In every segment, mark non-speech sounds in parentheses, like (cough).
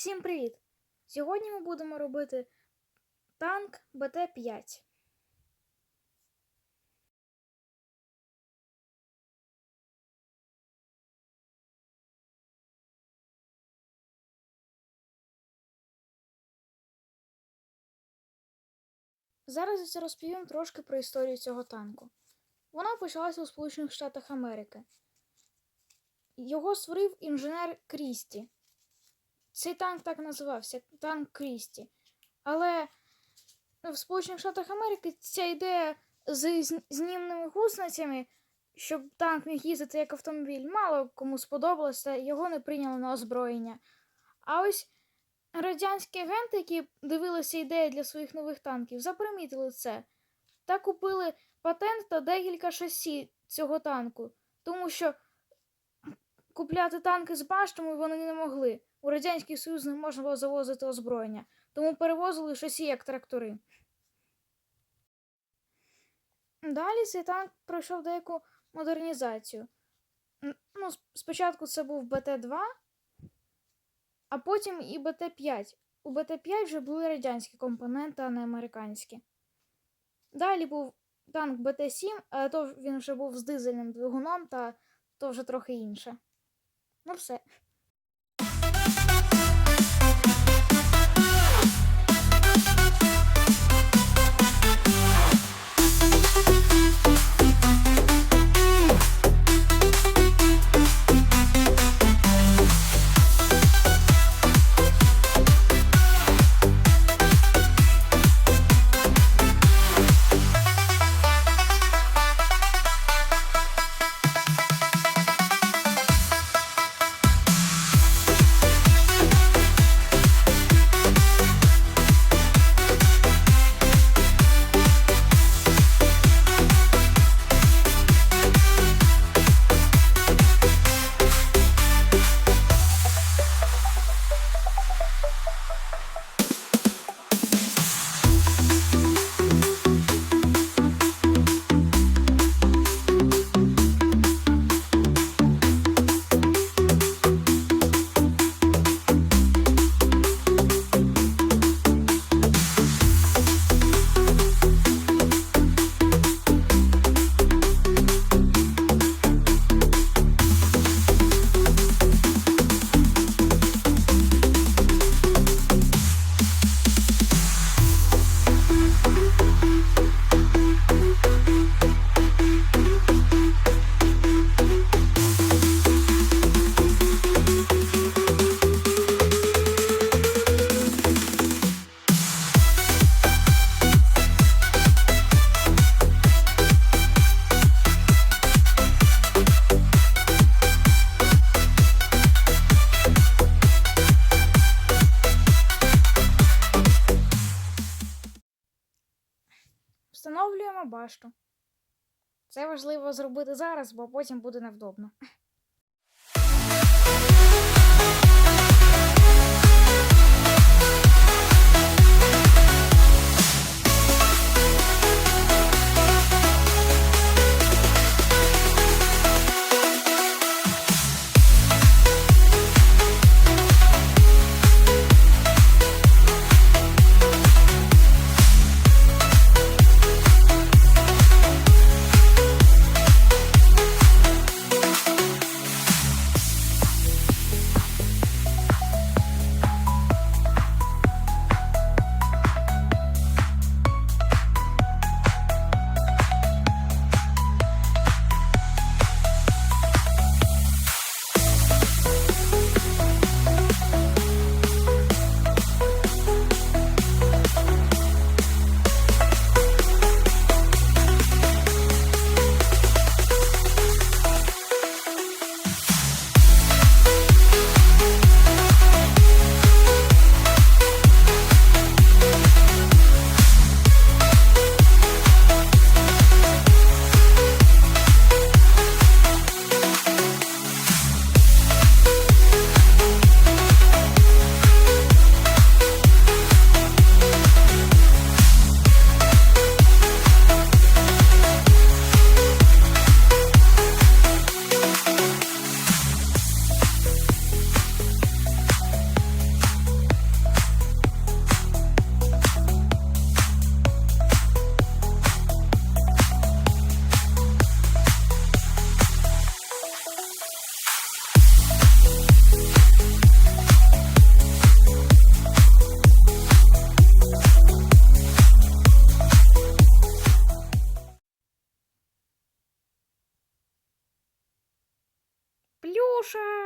Всім привіт! Сьогодні ми будемо робити танк БТ-5. Зараз я розповім трошки про історію цього танку. Вона почалася у Сполучених Штатах Америки. Його створив інженер Крісті. Цей танк так називався танк Крісті. Але в Сполучених Штатах Америки ця ідея з знімними гусеницями, щоб танк міг їздити як автомобіль, мало кому сподобалося, його не прийняли на озброєння. А ось радянські агенти, які дивилися ідеї для своїх нових танків, запримітили це та купили патент та декілька шасі цього танку, тому що купляти танки з баштами вони не могли. У Радянський Союз не можна було завозити озброєння, тому перевозили шасі як трактори. Далі цей танк пройшов деяку модернізацію. Ну, спочатку це був БТ-2, а потім і БТ-5. У БТ-5 вже були радянські компоненти, а не американські. Далі був танк БТ-7, але то він вже був з дизельним двигуном, та то вже трохи інше. Ну все. Встановлюємо башту. Це важливо зробити зараз, бо потім буде невдобно. Proszę!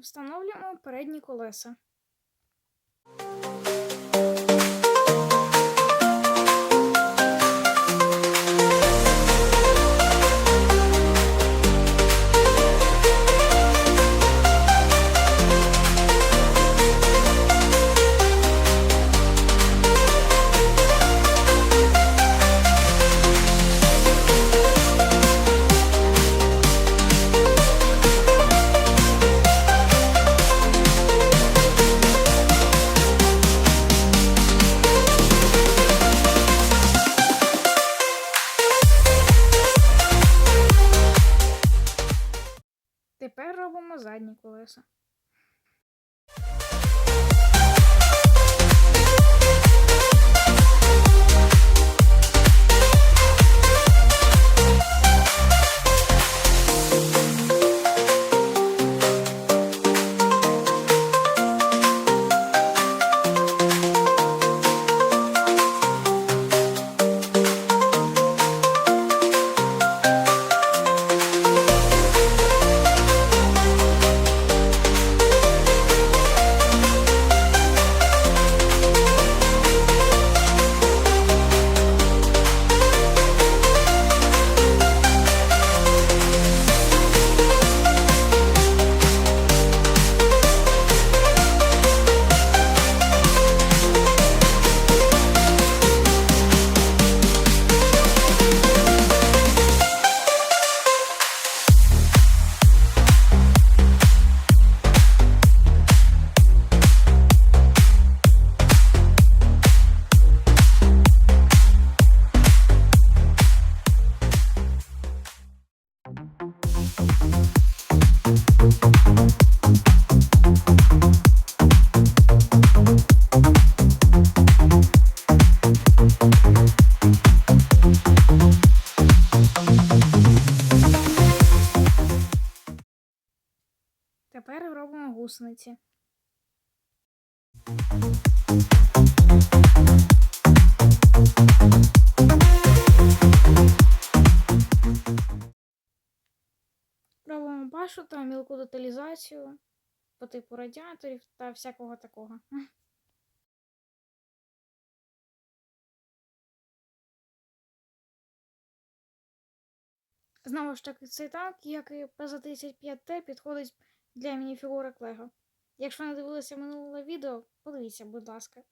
Встановлюємо передні колеса. Задні колеса. Тепер робимо гусениці. Та мілку деталізацію по типу радіаторів та всякого такого. (laughs) Знову ж таки, цей танк, як і ПЗ-35Т, підходить для мініфігурок Лего. Якщо не дивилися минуле відео, подивіться, будь ласка.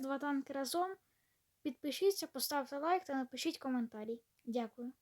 Два танки разом. Підпишіться, поставте лайк та напишіть коментарі. Дякую.